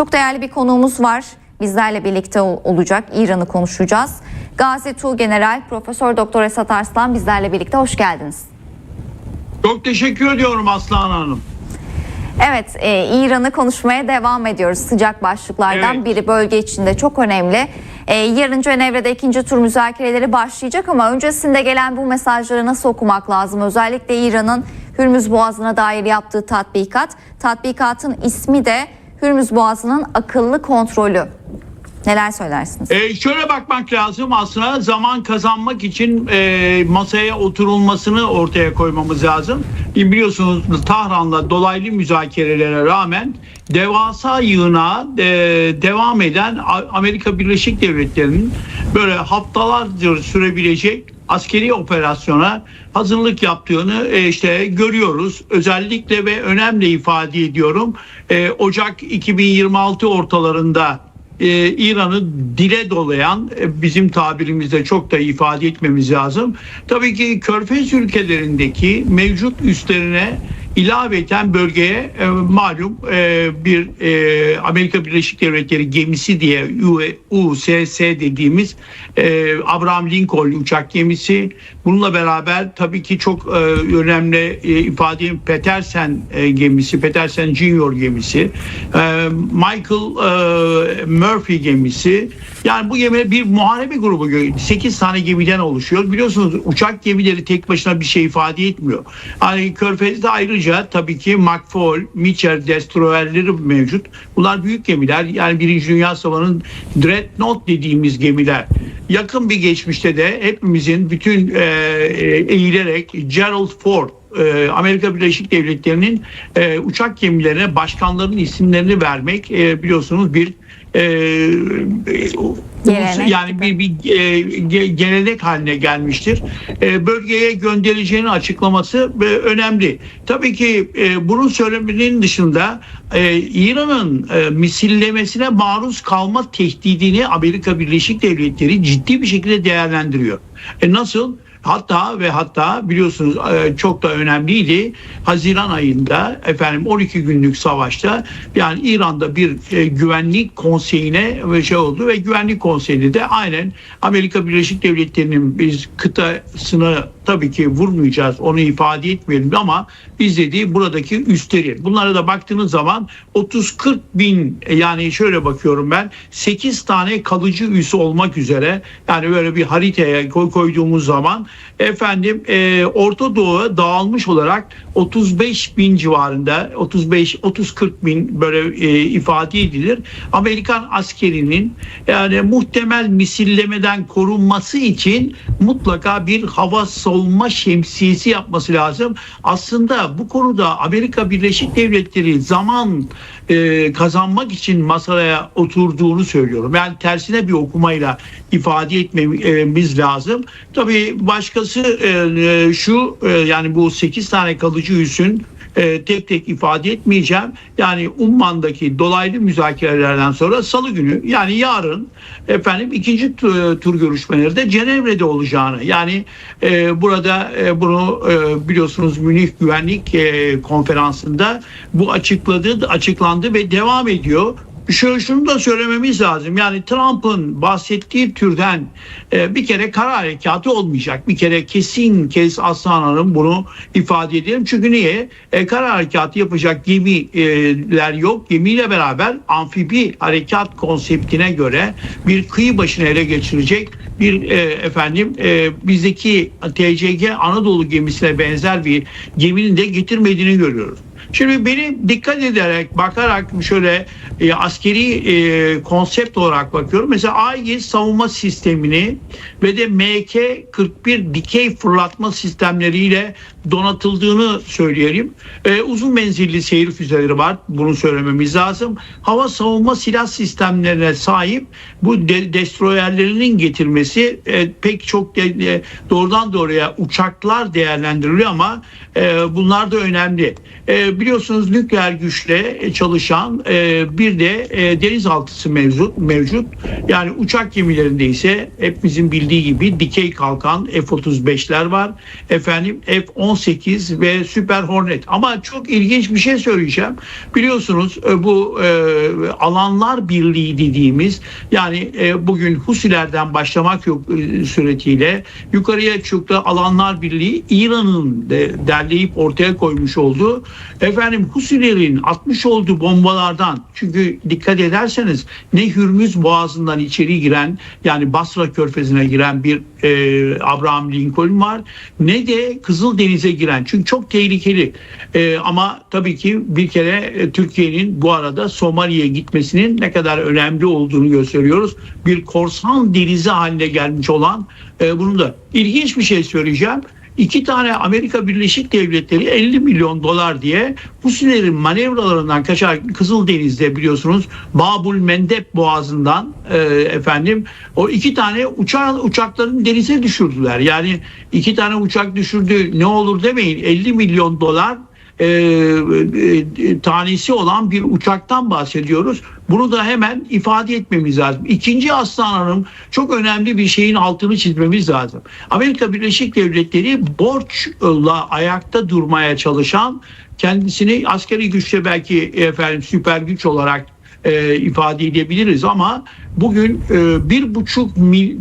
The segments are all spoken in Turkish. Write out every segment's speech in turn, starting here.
Çok değerli bir konuğumuz var. Bizlerle birlikte ol- olacak. İran'ı konuşacağız. Gazi Tu General Profesör Doktor Esat Arslan bizlerle birlikte hoş geldiniz. Çok teşekkür ediyorum Aslan Hanım. Evet, e, İran'ı konuşmaya devam ediyoruz. Sıcak başlıklardan Evet. biri bölge içinde çok önemli. E, yarın Cenevre'de ikinci tur müzakereleri başlayacak ama öncesinde gelen bu mesajları nasıl okumak lazım? Özellikle İran'ın Hürmüz Boğazı'na dair yaptığı tatbikat. Tatbikatın ismi de Hürmüz Boğazı'nın akıllı kontrolü. Neler söylersiniz? Ee, şöyle bakmak lazım aslında zaman kazanmak için e, masaya oturulmasını ortaya koymamız lazım. E, biliyorsunuz Tahran'la dolaylı müzakerelere rağmen devasa yığına e, devam eden Amerika Birleşik Devletleri'nin böyle haftalardır sürebilecek askeri operasyona hazırlık yaptığını e, işte görüyoruz. Özellikle ve önemli ifade ediyorum. E, Ocak 2026 ortalarında e, İran'ı dile dolayan e, bizim tabirimizde çok da ifade etmemiz lazım. Tabii ki Körfez ülkelerindeki mevcut üslerine ilaveten bölgeye e, malum e, bir e, Amerika Birleşik Devletleri gemisi diye USS dediğimiz e, Abraham Lincoln uçak gemisi. Bununla beraber tabii ki çok e, önemli e, ifade Petersen e, gemisi Petersen Junior gemisi e, Michael e, Murphy gemisi yani bu gemi bir muharebe grubu 8 tane gemiden oluşuyor. Biliyorsunuz uçak gemileri tek başına bir şey ifade etmiyor. Hani Körfez'de ayrıca tabii ki McFaul, Mitchell destroyerleri mevcut. Bunlar büyük gemiler. Yani Birinci Dünya Savaşı'nın Dreadnought dediğimiz gemiler. Yakın bir geçmişte de hepimizin bütün e, e, eğilerek Gerald Ford e, Amerika Birleşik Devletleri'nin e, uçak gemilerine başkanların isimlerini vermek biliyorsunuz bir e, Gelenek yani bir, bir e, ge- gelenek haline gelmiştir. E, bölgeye göndereceğini açıklaması e, önemli. Tabii ki e, bunun söylemenin dışında e, İran'ın e, misillemesine maruz kalma tehdidini Amerika Birleşik Devletleri ciddi bir şekilde değerlendiriyor. E, nasıl? Hatta ve hatta biliyorsunuz e, çok da önemliydi. Haziran ayında efendim 12 günlük savaşta yani İran'da bir e, güvenlik konseyine şey oldu ve güvenlik konseyinde de aynen Amerika Birleşik Devletleri'nin biz kıtasını tabii ki vurmayacağız onu ifade etmeyelim ama biz dediği buradaki üstleri. Bunlara da baktığınız zaman 30-40 bin e, yani şöyle bakıyorum ben 8 tane kalıcı üs olmak üzere yani böyle bir haritaya koy- koyduğumuz zaman efendim e, Orta Doğu'ya dağılmış olarak 35 bin civarında 35 30-40 bin böyle e, ifade edilir. Amerikan askerinin yani muhtemel misillemeden korunması için mutlaka bir hava savunma şemsiyesi yapması lazım. Aslında bu konuda Amerika Birleşik Devletleri zaman e, kazanmak için masaya oturduğunu söylüyorum. Yani tersine bir okumayla ifade etmemiz lazım. Tabii başkası e, e, şu e, yani bu 8 tane kalıcı üssün e, tek tek ifade etmeyeceğim. Yani Umman'daki dolaylı müzakerelerden sonra salı günü yani yarın efendim ikinci tu- tur görüşmeleri de Cenevre'de olacağını yani e, burada e, bunu e, biliyorsunuz Münih Güvenlik e, Konferansı'nda bu açıkladı açıklandı ve devam ediyor. Şöyle şunu da söylememiz lazım. Yani Trump'ın bahsettiği türden e, bir kere kara harekatı olmayacak. Bir kere kesin kez Aslan Hanım bunu ifade edelim. Çünkü niye? E, kara harekatı yapacak gemiler yok. Gemiyle beraber amfibi harekat konseptine göre bir kıyı başına ele geçirecek bir e, efendim e, bizdeki TCG Anadolu gemisine benzer bir geminin de getirmediğini görüyoruz. Şimdi benim dikkat ederek bakarak şöyle e, askeri e, konsept olarak bakıyorum. Mesela Aegis savunma sistemini ve de MK-41 dikey fırlatma sistemleriyle donatıldığını söyleyelim. E, uzun menzilli seyir füzeleri var. Bunu söylememiz lazım. Hava savunma silah sistemlerine sahip bu de, destroyerlerinin getirmesi e, pek çok de, de- doğrudan doğruya uçaklar değerlendiriliyor ama e, bunlar da önemli. E, e, biliyorsunuz nükleer güçle çalışan e, bir de e, denizaltısı mevcut mevcut. Yani uçak gemilerinde ise hepimizin bildiği gibi dikey kalkan F-35'ler var. Efendim F-18 ve Super Hornet. Ama çok ilginç bir şey söyleyeceğim. Biliyorsunuz e, bu e, alanlar birliği dediğimiz yani e, bugün Husilerden başlamak yok e, suretiyle yukarıya çıktı alanlar birliği İran'ın de derleyip ortaya koymuş olduğu efendim Husilerin atmış olduğu bombalardan çünkü dikkat ederseniz ne Hürmüz Boğazı'ndan içeri giren yani Basra Körfezi'ne giren bir e, Abraham Lincoln var ne de Kızıldeniz'e giren çünkü çok tehlikeli E, ama tabii ki bir kere e, Türkiye'nin bu arada Somali'ye gitmesinin ne kadar önemli olduğunu gösteriyoruz. Bir korsan denizi haline gelmiş olan e, bunu da ilginç bir şey söyleyeceğim. İki tane Amerika Birleşik Devletleri 50 milyon dolar diye Husilerin manevralarından kaçar Kızıldeniz'de biliyorsunuz Babul Mendeb Boğazı'ndan e, efendim o iki tane uçak uçakların denize düşürdüler. Yani iki tane uçak düşürdü ne olur demeyin 50 milyon dolar e, e, tanesi olan bir uçaktan bahsediyoruz. Bunu da hemen ifade etmemiz lazım. İkinci Aslan Hanım çok önemli bir şeyin altını çizmemiz lazım. Amerika Birleşik Devletleri borçla ayakta durmaya çalışan kendisini askeri güçle belki efendim süper güç olarak e, ifade edebiliriz ama bugün e, bir buçuk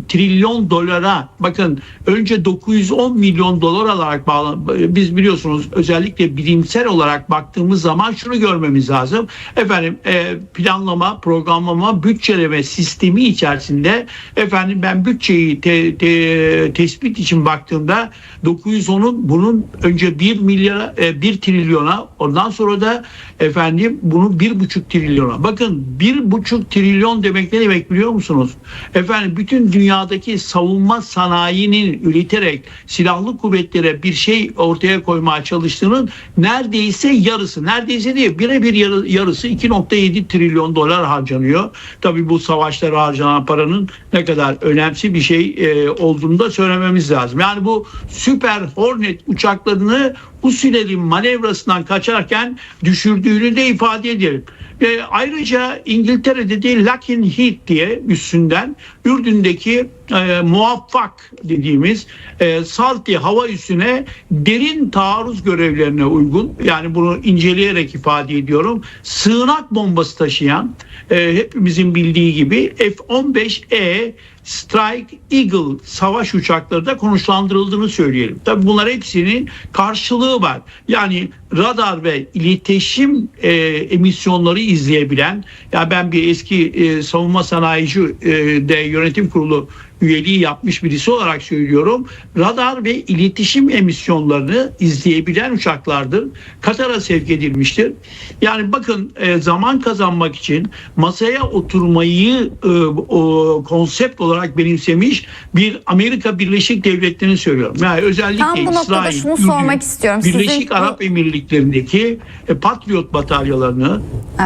trilyon dolara bakın önce 910 milyon dolar olarak bağlı biz biliyorsunuz özellikle bilimsel olarak baktığımız zaman şunu görmemiz lazım. Efendim e, planlama programlama bütçeleme sistemi içerisinde efendim ben bütçeyi te, te, tespit için baktığımda 910'un bunun önce 1 milyara e, 1 trilyona ondan sonra da efendim bunu bir buçuk trilyona. Bakın bir buçuk trilyon demek ne demek biliyor musunuz? Efendim bütün dünyadaki savunma sanayinin üreterek silahlı kuvvetlere bir şey ortaya koymaya çalıştığının neredeyse yarısı neredeyse değil birebir yarı, yarısı 2.7 trilyon dolar harcanıyor. Tabii bu savaşlara harcanan paranın ne kadar önemli bir şey e, olduğunu da söylememiz lazım. Yani bu Süper Hornet uçaklarını Husilerin manevrasından kaçarken düşürdüğünü de ifade edelim. E, ayrıca İngiltere'de de Lockheed diye üstünden Ürdün'deki e, muvaffak dediğimiz e, Salti hava üssüne derin taarruz görevlerine uygun yani bunu inceleyerek ifade ediyorum sığınak bombası taşıyan e, hepimizin bildiği gibi F-15E Strike Eagle savaş uçakları da konuşlandırıldığını söyleyelim. Tabii bunlar hepsinin karşılığı var. Yani radar ve iletişim e, emisyonları izleyebilen ya ben bir eski e, savunma sanayici e, de yönetim kurulu üyeliği yapmış birisi olarak söylüyorum. Radar ve iletişim emisyonlarını izleyebilen uçaklardır. Katar'a sevk edilmiştir. Yani bakın e, zaman kazanmak için masaya oturmayı e, o, konsept olarak benimsemiş bir Amerika Birleşik Devletleri'ni söylüyorum. Yani özellikle Tam bu noktada İsrail, şunu Ürdün, sormak istiyorum. Sizin Birleşik bu- Arap Emirlikleri'ndeki e, Patriot batalyalarını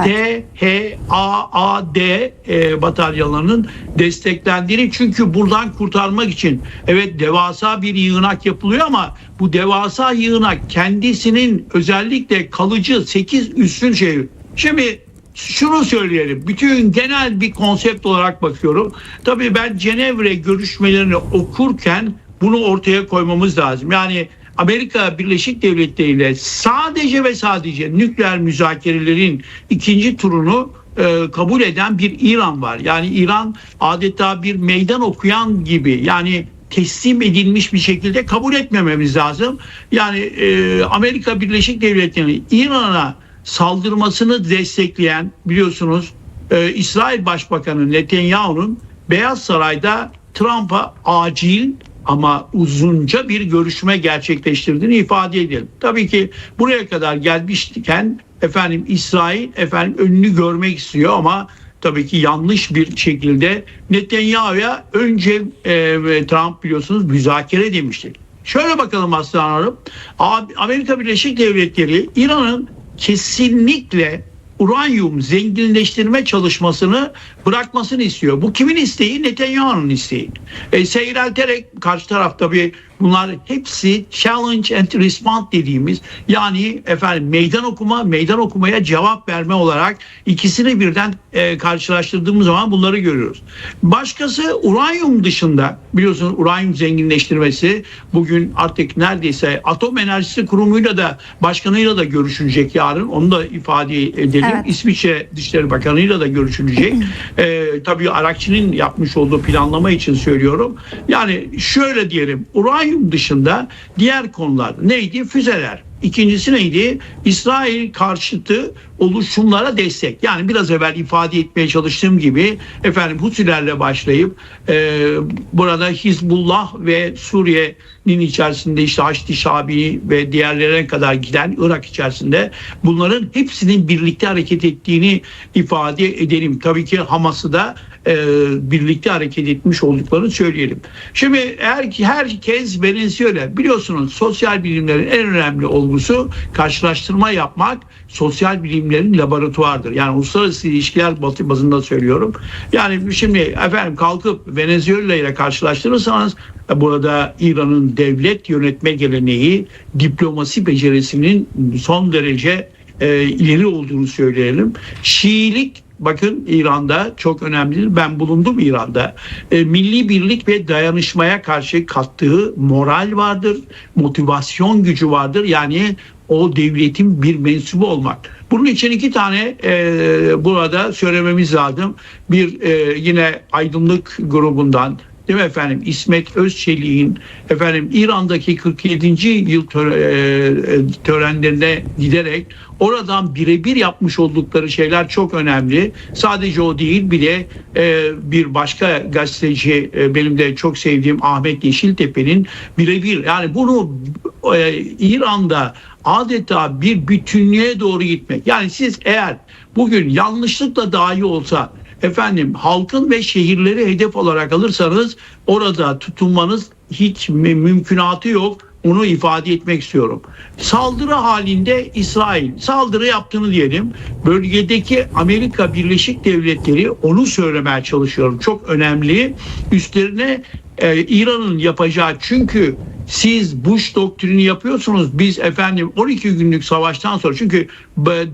Evet. THAAD batalyalarının desteklendiğini çünkü buradan kurtarmak için evet devasa bir yığınak yapılıyor ama bu devasa yığınak kendisinin özellikle kalıcı 8 üstün şey. Şimdi şunu söyleyelim. Bütün genel bir konsept olarak bakıyorum. Tabii ben Cenevre görüşmelerini okurken bunu ortaya koymamız lazım. Yani Amerika Birleşik Devletleri ile sadece ve sadece nükleer müzakerelerin ikinci turunu e, kabul eden bir İran var. Yani İran adeta bir meydan okuyan gibi yani teslim edilmiş bir şekilde kabul etmememiz lazım. Yani e, Amerika Birleşik Devletleri'nin İran'a saldırmasını destekleyen biliyorsunuz e, İsrail Başbakanı Netanyahu'nun Beyaz Saray'da Trump'a acil ama uzunca bir görüşme gerçekleştirdiğini ifade edelim. Tabii ki buraya kadar gelmişken efendim İsrail efendim önünü görmek istiyor ama tabii ki yanlış bir şekilde Netanyahu'ya önce e, Trump biliyorsunuz müzakere demişti. Şöyle bakalım Aslan Hanım. Amerika Birleşik Devletleri İran'ın kesinlikle uranyum zenginleştirme çalışmasını bırakmasını istiyor. Bu kimin isteği? Netanyahu'nun isteği. E, seyrelterek karşı tarafta bir Bunlar hepsi challenge and respond dediğimiz yani efendim meydan okuma, meydan okumaya cevap verme olarak ikisini birden e, karşılaştırdığımız zaman bunları görüyoruz. Başkası uranyum dışında biliyorsunuz uranyum zenginleştirmesi bugün artık neredeyse atom enerjisi kurumuyla da başkanıyla da görüşülecek yarın. Onu da ifade edelim. Evet. İsviçre Dışişleri Bakanı'yla da görüşülecek. ee, tabii Arakçı'nın yapmış olduğu planlama için söylüyorum. Yani şöyle diyelim uranyum dışında diğer konular neydi? Füzeler. İkincisi neydi? İsrail karşıtı oluşumlara destek. Yani biraz evvel ifade etmeye çalıştığım gibi efendim Husilerle başlayıp e, burada Hizbullah ve Suriye'nin içerisinde işte Haçlı Şabi ve diğerlerine kadar giden Irak içerisinde bunların hepsinin birlikte hareket ettiğini ifade edelim. Tabii ki Hamas'ı da e, birlikte hareket etmiş olduklarını söyleyelim. Şimdi her, herkes Venezuela biliyorsunuz sosyal bilimlerin en önemli olgusu karşılaştırma yapmak sosyal bilimlerin laboratuvardır. Yani uluslararası ilişkiler bazında söylüyorum. Yani şimdi efendim kalkıp Venezuela ile karşılaştırırsanız burada İran'ın devlet yönetme geleneği diplomasi becerisinin son derece e, ileri olduğunu söyleyelim. Şiilik bakın İran'da çok önemlidir. Ben bulundum İran'da. E, milli birlik ve dayanışmaya karşı kattığı moral vardır. Motivasyon gücü vardır. Yani o devletin bir mensubu olmak. Bunun için iki tane e, burada söylememiz lazım. Bir e, yine aydınlık grubundan Değil mi efendim? İsmet Özçelik'in efendim İran'daki 47. yıl töre- e, törenlerine giderek oradan birebir yapmış oldukları şeyler çok önemli. Sadece o değil bir de e, bir başka gazeteci e, benim de çok sevdiğim Ahmet Yeşiltepe'nin birebir yani bunu e, İran'da adeta bir bütünlüğe doğru gitmek. Yani siz eğer bugün yanlışlıkla dahi olsa efendim halkın ve şehirleri hedef olarak alırsanız orada tutunmanız hiç mü- mümkünatı yok. Onu ifade etmek istiyorum. Saldırı halinde İsrail saldırı yaptığını diyelim. Bölgedeki Amerika Birleşik Devletleri onu söylemeye çalışıyorum. Çok önemli. Üstlerine e, İran'ın yapacağı çünkü siz Bush doktrini yapıyorsunuz. Biz efendim 12 günlük savaştan sonra çünkü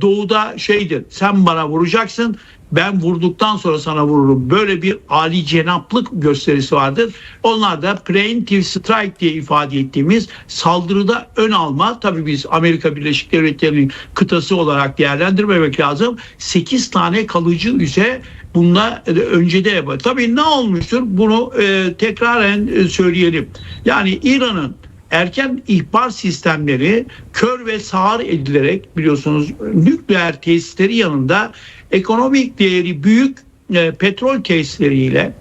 doğuda şeydir. Sen bana vuracaksın. Ben vurduktan sonra sana vururum. Böyle bir ali cenaplık gösterisi vardır. Onlar da preemptive strike diye ifade ettiğimiz saldırıda ön alma. Tabii biz Amerika Birleşik Devletleri'nin kıtası olarak değerlendirmemek lazım. 8 tane kalıcı üse bununla e, önce de yapar. Tabii ne olmuştur? Bunu e, tekraren e, söyleyelim. Yani İran'ın erken ihbar sistemleri kör ve sağır edilerek biliyorsunuz nükleer tesisleri yanında ekonomik değeri büyük e, petrol tesisleriyle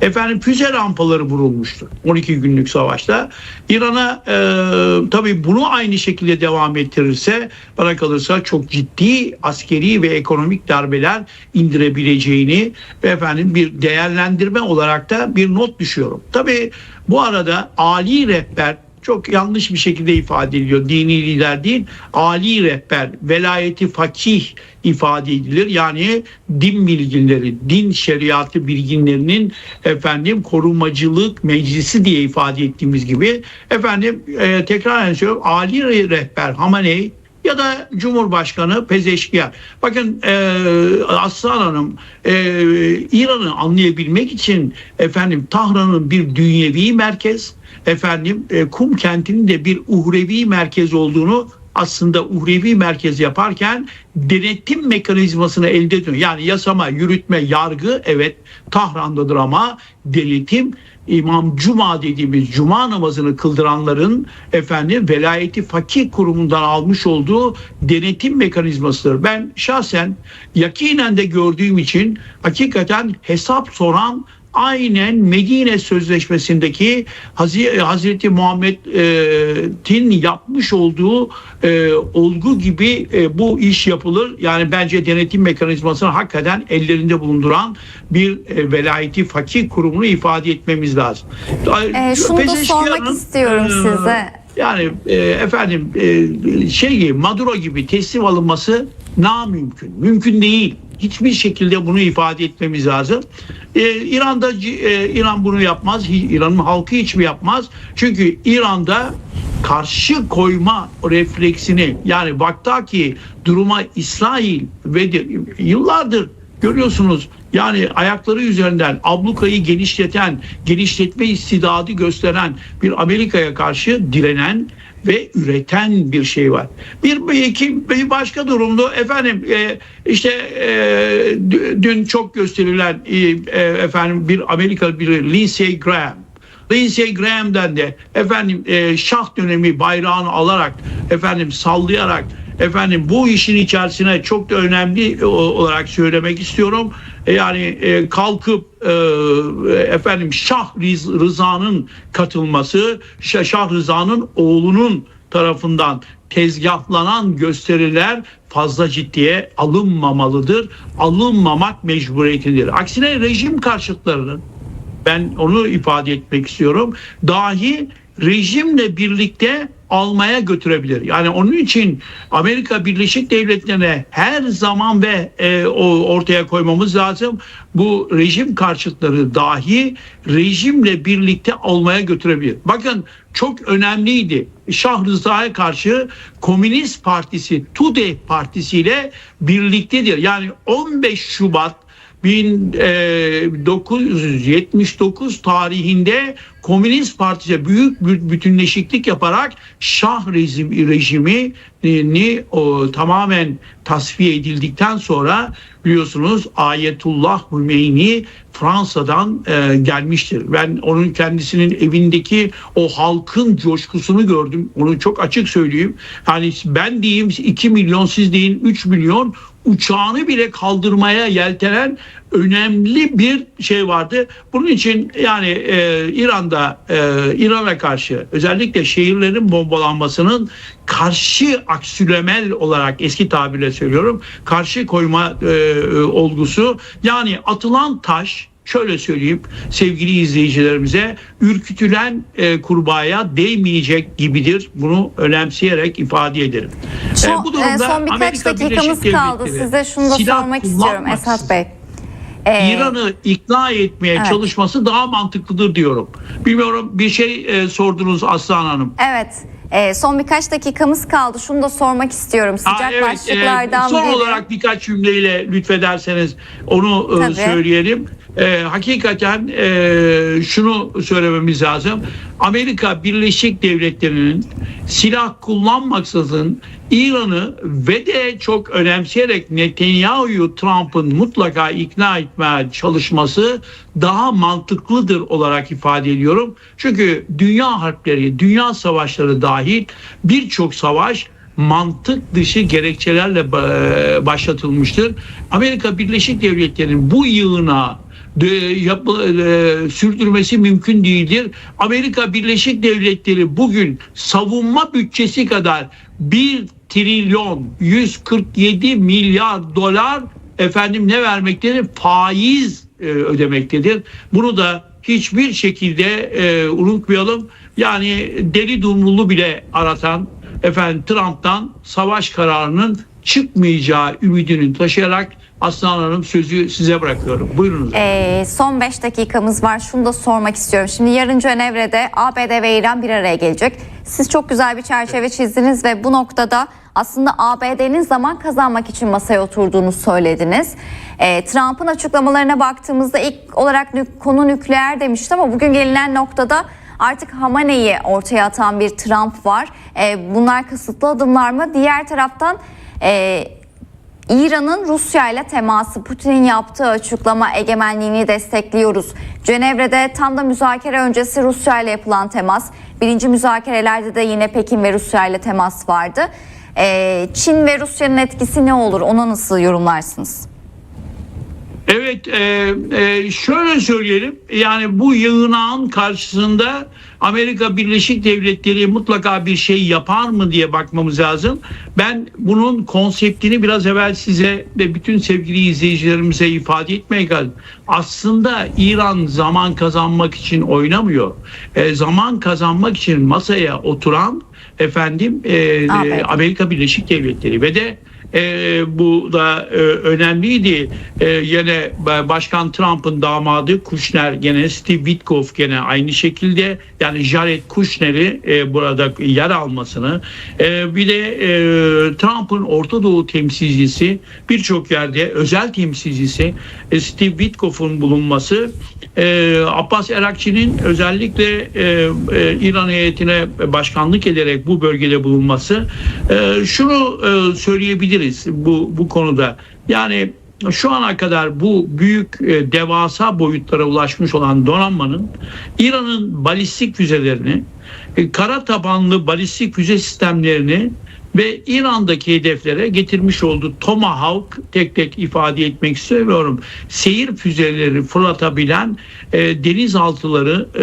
efendim füze rampaları vurulmuştu 12 günlük savaşta. İran'a e, tabii bunu aynı şekilde devam ettirirse bana kalırsa çok ciddi askeri ve ekonomik darbeler indirebileceğini ve efendim bir değerlendirme olarak da bir not düşüyorum. Tabii bu arada Ali rehber çok yanlış bir şekilde ifade ediliyor. Dini lider değil, ali rehber, velayeti fakih ifade edilir. Yani din bilginleri, din şeriatı bilginlerinin efendim korumacılık meclisi diye ifade ettiğimiz gibi efendim e, tekrar söylüyorum ali rehber Hamaney ya da Cumhurbaşkanı Pezeşkiyan. Bakın e, Aslan Hanım e, İran'ı anlayabilmek için efendim Tahran'ın bir dünyevi merkez efendim e, Kum kentinin de bir uhrevi merkez olduğunu aslında uhrevi merkez yaparken denetim mekanizmasını elde ediyor. Yani yasama, yürütme, yargı evet Tahran'dadır ama denetim İmam Cuma dediğimiz cuma namazını kıldıranların efendim velayeti fakih kurumundan almış olduğu denetim mekanizmasıdır. Ben şahsen yakinen de gördüğüm için hakikaten hesap soran aynen Medine Sözleşmesi'ndeki Hazreti, Hazreti Muhammed'in yapmış olduğu e, olgu gibi e, bu iş yapılır. Yani bence denetim mekanizmasını hakikaten ellerinde bulunduran bir e, velayeti fakir kurumunu ifade etmemiz lazım. Ee, şunu da sormak istiyorum e, size. Yani e, efendim e, şey gibi Maduro gibi teslim alınması namümkün. Mümkün değil. Hiçbir şekilde bunu ifade etmemiz lazım. Ee, İran'da e, İran bunu yapmaz. İran'ın halkı hiç mi yapmaz? Çünkü İran'da karşı koyma refleksini yani baktaki duruma İsrail ve yıllardır görüyorsunuz yani ayakları üzerinden ablukayı genişleten, genişletme istidadı gösteren bir Amerika'ya karşı direnen ve üreten bir şey var. Bir, bir, iki, bir başka durumda efendim e, işte e, dü- dün çok gösterilen e, e, efendim bir Amerikalı bir Lindsey Graham Lindsey Graham'den de efendim e, şah dönemi bayrağını alarak efendim sallayarak efendim bu işin içerisine çok da önemli o- olarak söylemek istiyorum. E, Yani e, kalkıp e, efendim Şah Rıza'nın katılması, Şah Rıza'nın oğlunun tarafından tezgahlanan gösteriler fazla ciddiye alınmamalıdır. Alınmamak mecburiyetindedir. Aksine rejim karşıtlarının ben onu ifade etmek istiyorum. Dahi rejimle birlikte almaya götürebilir. Yani onun için Amerika Birleşik Devletleri'ne her zaman ve e, o ortaya koymamız lazım. Bu rejim karşıtları dahi rejimle birlikte almaya götürebilir. Bakın çok önemliydi. Şah Rıza'ya karşı Komünist Partisi, TUDE Partisi ile birliktedir. Yani 15 Şubat 1979 tarihinde Komünist Parti'ye büyük bir bütünleşiklik yaparak Şah rejim, rejimini o, tamamen tasfiye edildikten sonra biliyorsunuz Ayetullah Hümeyni Fransa'dan e, gelmiştir. Ben onun kendisinin evindeki o halkın coşkusunu gördüm. Onu çok açık söyleyeyim. Yani ben diyeyim 2 milyon siz deyin 3 milyon uçağını bile kaldırmaya yeltenen önemli bir şey vardı. Bunun için yani e, İran'da e, İran'a karşı özellikle şehirlerin bombalanmasının karşı aksülemel olarak eski tabirle söylüyorum karşı koyma e, e, olgusu yani atılan taş şöyle söyleyeyim sevgili izleyicilerimize ürkütülen e, kurbağaya değmeyecek gibidir. Bunu önemseyerek ifade ederim. E, Son, bu durumda e, son birkaç Amerika dakikamız Birleşik kaldı. Devletleri Size şunu da sormak istiyorum Esat Bey. Ee, İran'ı ikna etmeye Evet. çalışması daha mantıklıdır diyorum. Bilmiyorum bir şey e, sordunuz Aslan Hanım. Evet. e, son birkaç dakikamız kaldı. Şunu da sormak istiyorum. Sıcak Ha, evet, e, başlıklardan son biri. olarak birkaç cümleyle lütfederseniz onu e, Tabii. söyleyelim. E, hakikaten e, şunu söylememiz lazım. Amerika Birleşik Devletleri'nin silah kullanmaksızın İran'ı ve de çok önemseyerek Netanyahu'yu Trump'ın mutlaka ikna etmeye çalışması daha mantıklıdır olarak ifade ediyorum. Çünkü dünya harpleri, dünya savaşları dahil birçok savaş mantık dışı gerekçelerle e, başlatılmıştır. Amerika Birleşik Devletleri'nin bu yığına de, yapı, e, sürdürmesi mümkün değildir. Amerika Birleşik Devletleri bugün savunma bütçesi kadar 1 trilyon 147 milyar dolar efendim ne vermektedir? Faiz e, ödemektedir. Bunu da hiçbir şekilde e, unutmayalım. Yani deli dumrulu bile aratan efendim Trump'tan savaş kararının çıkmayacağı ümidini taşıyarak Aslan Hanım sözü size bırakıyorum. Buyurunuz. Ee, son 5 dakikamız var. Şunu da sormak istiyorum. Şimdi yarın Cenevre'de ABD ve İran bir araya gelecek. Siz çok güzel bir çerçeve çizdiniz ve bu noktada aslında ABD'nin zaman kazanmak için masaya oturduğunu söylediniz. Ee, Trump'ın açıklamalarına baktığımızda ilk olarak nük- konu nükleer demişti ama bugün gelinen noktada artık Hamane'yi ortaya atan bir Trump var. Ee, bunlar kısıtlı adımlar mı? Diğer taraftan... E, İran'ın Rusya ile teması, Putin'in yaptığı açıklama egemenliğini destekliyoruz. Cenevre'de tam da müzakere öncesi Rusya ile yapılan temas. Birinci müzakerelerde de yine Pekin ve Rusya ile temas vardı. Ee, Çin ve Rusya'nın etkisi ne olur? Ona nasıl yorumlarsınız? Evet e, e, şöyle söyleyelim yani bu yığınağın karşısında Amerika Birleşik Devletleri mutlaka bir şey yapar mı diye bakmamız lazım. Ben bunun konseptini biraz evvel size ve bütün sevgili izleyicilerimize ifade etmeye geldim. Aslında İran zaman kazanmak için oynamıyor. E, zaman kazanmak için masaya oturan efendim e. Amerika Birleşik Devletleri ve de e, bu da e, önemliydi. E, yine Başkan Trump'ın damadı Kushner gene Steve Witkoff gene aynı şekilde. Yani Jared Kushner'i e, burada yer almasını. E, bir de e, Trump'ın Orta Doğu temsilcisi birçok yerde özel temsilcisi e, Steve Witkoff'un bulunması. E, Abbas Erakçı'nın özellikle e, e, İran heyetine başkanlık ederek bu bölgede bulunması. E, şunu e, söyleyebiliriz bu bu konuda. Yani şu ana kadar bu büyük e, devasa boyutlara ulaşmış olan donanmanın İran'ın balistik füzelerini, e, kara tabanlı balistik füze sistemlerini ve İran'daki hedeflere getirmiş olduğu Tomahawk tek tek ifade etmek istemiyorum. Seyir füzeleri fırlatabilen e, denizaltıları e,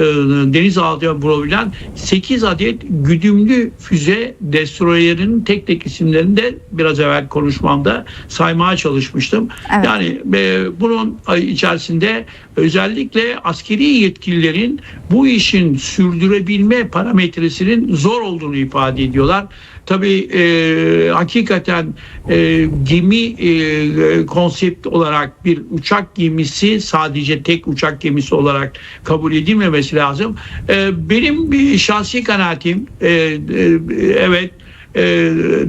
denizaltıya vurabilen 8 adet güdümlü füze destroyerinin tek tek isimlerini de biraz evvel konuşmamda saymaya çalışmıştım. Evet. Yani e, bunun içerisinde özellikle askeri yetkililerin bu işin sürdürebilme parametresinin zor olduğunu ifade ediyorlar. Tabii e, hakikaten e, gemi e, konsept olarak bir uçak gemisi sadece tek uçak gemisi olarak kabul edilmemesi lazım. E, benim bir şahsi kanaatim e, e, evet e,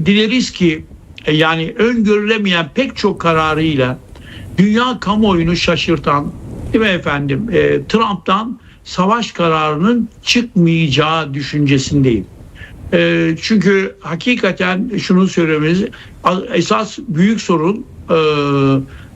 dileriz ki e, yani öngörülemeyen pek çok kararıyla dünya kamuoyunu şaşırtan değil mi efendim e, Trump'tan savaş kararının çıkmayacağı düşüncesindeyim. E, çünkü hakikaten şunu söylememiz esas büyük sorun e,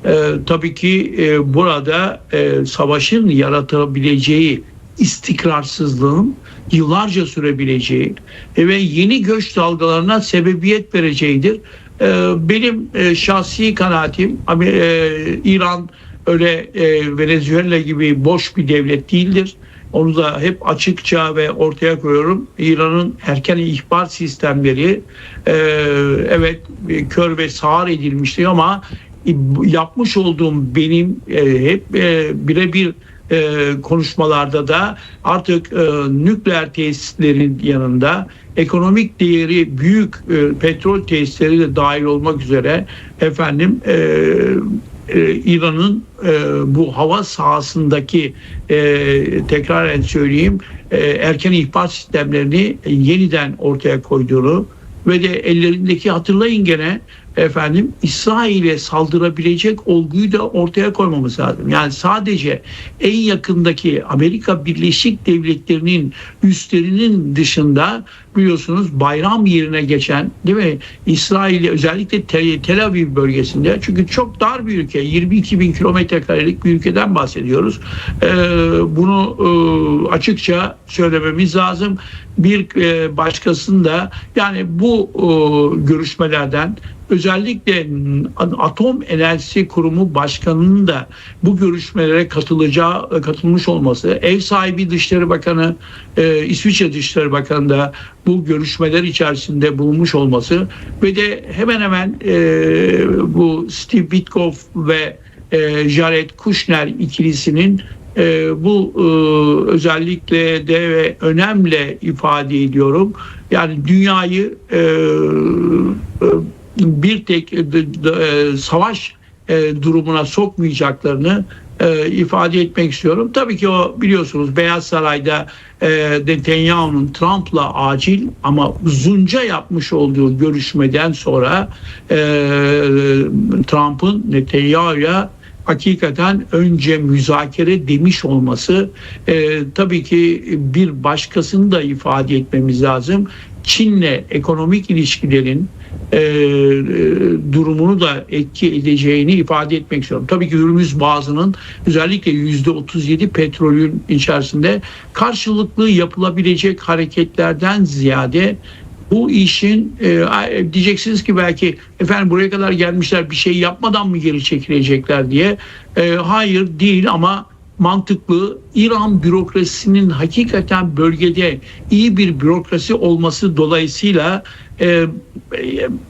e, tabii ki e, burada e, savaşın yaratabileceği istikrarsızlığın yıllarca sürebileceği e, ve yeni göç dalgalarına sebebiyet vereceğidir. E, benim e, şahsi kanaatim e, İran öyle e, Venezuela gibi boş bir devlet değildir. Onu da hep açıkça ve ortaya koyuyorum. İran'ın erken ihbar sistemleri e, evet kör ve sağır edilmişti ama yapmış olduğum benim e, hep e, birebir e, konuşmalarda da artık e, nükleer tesislerin yanında ekonomik değeri büyük e, petrol tesisleri de dahil olmak üzere efendim e, e, İran'ın e, bu hava sahasındaki e, tekrar söyleyeyim e, erken ihbar sistemlerini yeniden ortaya koyduğunu ve de ellerindeki hatırlayın gene efendim İsrail'e saldırabilecek olguyu da ortaya koymamız lazım. Yani sadece en yakındaki Amerika Birleşik Devletleri'nin üstlerinin dışında biliyorsunuz bayram yerine geçen değil mi İsrail'e özellikle Tel Aviv bölgesinde çünkü çok dar bir ülke 22 bin kilometre karelik bir ülkeden bahsediyoruz. Ee, bunu e, açıkça söylememiz lazım. Bir e, başkasında yani bu e, görüşmelerden özellikle Atom Enerjisi Kurumu Başkanı'nın da bu görüşmelere katılacağı katılmış olması, ev sahibi Dışişleri Bakanı, e, İsviçre Dışişleri Bakanı da bu görüşmeler içerisinde bulunmuş olması ve de hemen hemen e, bu Steve Witkoff ve e, Jared Kushner ikilisinin e, bu e, özellikle de ve önemli ifade ediyorum. Yani dünyayı e, e, bir tek e, e, savaş e, durumuna sokmayacaklarını e, ifade etmek istiyorum. Tabii ki o biliyorsunuz Beyaz Saray'da e, Netanyahu'nun Trump'la acil ama uzunca yapmış olduğu görüşmeden sonra e, Trump'ın Netanyahu'ya hakikaten önce müzakere demiş olması e, tabii ki bir başkasını da ifade etmemiz lazım. Çin'le ekonomik ilişkilerin e, durumunu da etki edeceğini ifade etmek istiyorum. Tabii ki Hürmüz Boğazı'nın özellikle yüzde 37 petrolün içerisinde karşılıklı yapılabilecek hareketlerden ziyade bu işin e, diyeceksiniz ki belki efendim buraya kadar gelmişler bir şey yapmadan mı geri çekilecekler diye. E, hayır değil ama mantıklı İran bürokrasisinin hakikaten bölgede iyi bir bürokrasi olması dolayısıyla e,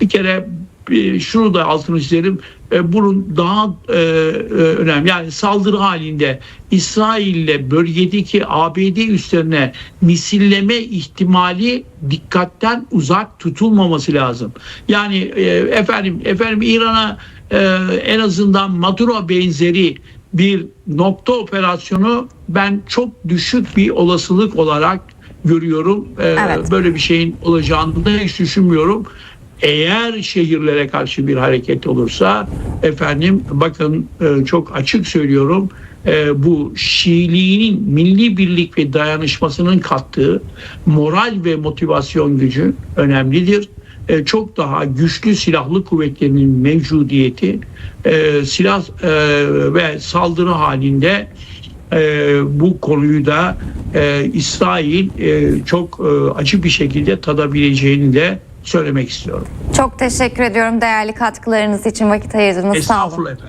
bir kere e, şunu da altını çizerim e, bunun daha e, e, önemli yani saldırı halinde İsrail'le bölgedeki ABD üslerine misilleme ihtimali dikkatten uzak tutulmaması lazım. Yani e, efendim efendim İran'a e, en azından Maduro benzeri bir nokta operasyonu ben çok düşük bir olasılık olarak görüyorum. E, Evet. Böyle bir şeyin olacağını da hiç düşünmüyorum. Eğer şehirlere karşı bir hareket olursa efendim bakın e, çok açık söylüyorum e, bu Şiiliğinin milli birlik ve dayanışmasının kattığı moral ve motivasyon gücü önemlidir. E, çok daha güçlü silahlı kuvvetlerinin mevcudiyeti e, silah e, ve saldırı halinde e, bu konuyu da e, İsrail e, çok e, acı bir şekilde tadabileceğini de söylemek istiyorum. Çok teşekkür ediyorum değerli katkılarınız için vakit ayırdınız. Sağ olun. Efendim.